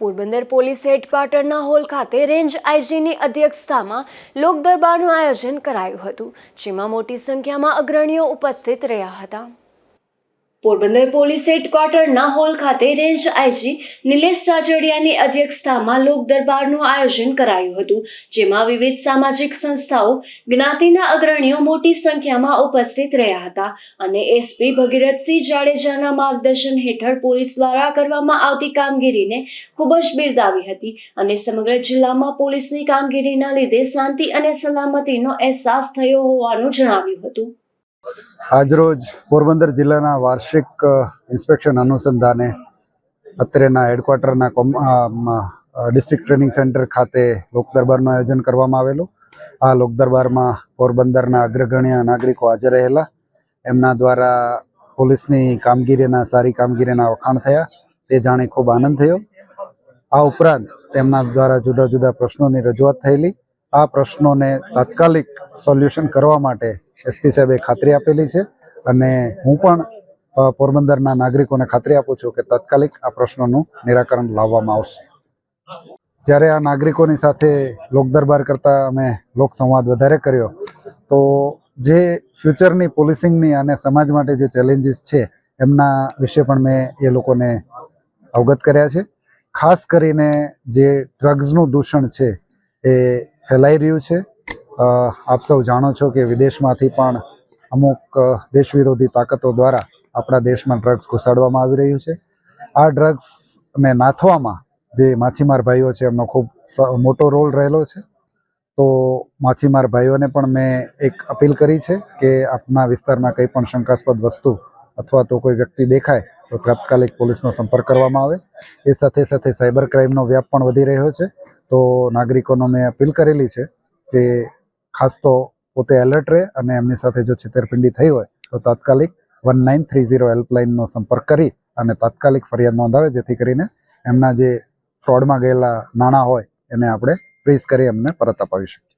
Porbandar police હેડક્વાર્ટરના hall ખાતે range આઈજીની અધ્યક્ષતામાં લોકદરબારનું આયોજન કરાયું હતું, જેમાં મોટી સંખ્યામાં અગ્રણીઓ ઉપસ્થિત રહ્યા હતા. પોરબંદર પોલીસ હેડક્વાર્ટરના હોલ ખાતે રેન્જ આઈજી નિલેશ રાજડિયાની અધ્યક્ષતામાં લોક દરબારનું આયોજન કરાયું હતું, જેમાં વિવિધ સામાજિક સંસ્થાઓ, જ્ઞાતિના અગ્રણીઓ મોટી સંખ્યામાં ઉપસ્થિત રહ્યા હતા અને એસપી ભગીરથસિંહ જાડેજાના માર્ગદર્શન હેઠળ પોલીસ દ્વારા કરવામાં આવતી કામગીરીને ખૂબ જ બિરદાવી હતી અને સમગ્ર જિલ્લામાં પોલીસની કામગીરીના લીધે શાંતિ અને સલામતીનો અહેસાસ થયો હોવાનું જણાવ્યું આજરોજ પોરબંદર જિલ્લાના વાર્ષિક ઇન્સ્પેક્શન અનુસંધાને અત્રેના હેડક્વાર્ટરના ડિસ્ટ્રિક્ટ ટ્રેનિંગ સેન્ટર ખાતે લોકદરબારનું આયોજન કરવામાં આવેલું. આ લોકદરબારમાં પોરબંદરના અગ્રગણ્ય નાગરિકો હાજર રહેલા. એમના દ્વારા પોલીસની કામગીરીના, સારી કામગીરીના વખાણ થયા. તે જાણી ખૂબ આનંદ થયો. આ ઉપરાંત તેમના દ્વારા જુદા જુદા પ્રશ્નોની રજૂઆત થયેલી. આ પ્રશ્નોને તાત્કાલિક સોલ્યુશન કરવા માટે એસપી સાહેબે ખાતરી આપેલી છે અને હું પણ પોરબંદરના નાગરિકોને ખાતરી આપું છું કે તાત્કાલિક આ પ્રશ્નોનું નિરાકરણ લાવવામાં આવશે. જ્યારે આ નાગરિકોની સાથે લોકદરબાર કરતાં અમે લોકસંવાદ વધારે કર્યો, તો જે ફ્યુચરની પોલિસિંગની અને સમાજ માટે જે ચેલેન્જીસ છે, એમના વિશે પણ મેં એ લોકોને અવગત કર્યા છે. ખાસ કરીને જે ડ્રગ્સનું દૂષણ છે, એ ફેલાઈ રહ્યું છે. આપ સૌ જાણો છો કે વિદેશમાંથી પણ અમુક દેશ વિરોધી તાકાતો દ્વારા આપણા દેશમાં ડ્રગ્સ ઘુસાડવામાં આવી રહ્યું છે. આ ડ્રગ્સને નાથવામાં જે માછીમાર ભાઈઓ છે, એમનો ખૂબ મોટો રોલ રહેલો છે. તો માછીમાર ભાઈઓને પણ મેં એક અપીલ કરી છે કે આપના વિસ્તારમાં કંઈ પણ શંકાસ્પદ વસ્તુ અથવા તો કોઈ વ્યક્તિ દેખાય, તો તાત્કાલિક પોલીસનો સંપર્ક કરવામાં આવે. એ સાથે સાથે સાયબર ક્રાઇમનો વ્યાપ પણ વધી રહ્યો છે. તો નાગરિકોનો મેં અપીલ કરેલી છે કે ખાસ તો પોતે એલર્ટ રહે અને એમની સાથે જો છેતરપિંડી થઈ હોય, તો તાત્કાલિક વન નાઇન થ્રી ઝીરો હેલ્પલાઇનનો સંપર્ક કરી અને તાત્કાલિક ફરિયાદ નોંધાવે, જેથી કરીને એમના જે ફ્રોડમાં ગયેલા નાણાં હોય, એને આપણે ફ્રીઝ કરી એમને પરત અપાવી શકીએ.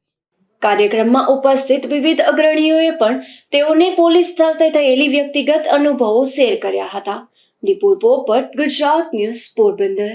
કાર્યક્રમમાં ઉપસ્થિત વિવિધ અગ્રણીઓએ પણ તેઓને પોલીસ સાથે થયેલી વ્યક્તિગત અનુભવો શેર કર્યા હતા. નિપુલ પોપટ, ગુજરાત ન્યૂઝ પોરબંદર.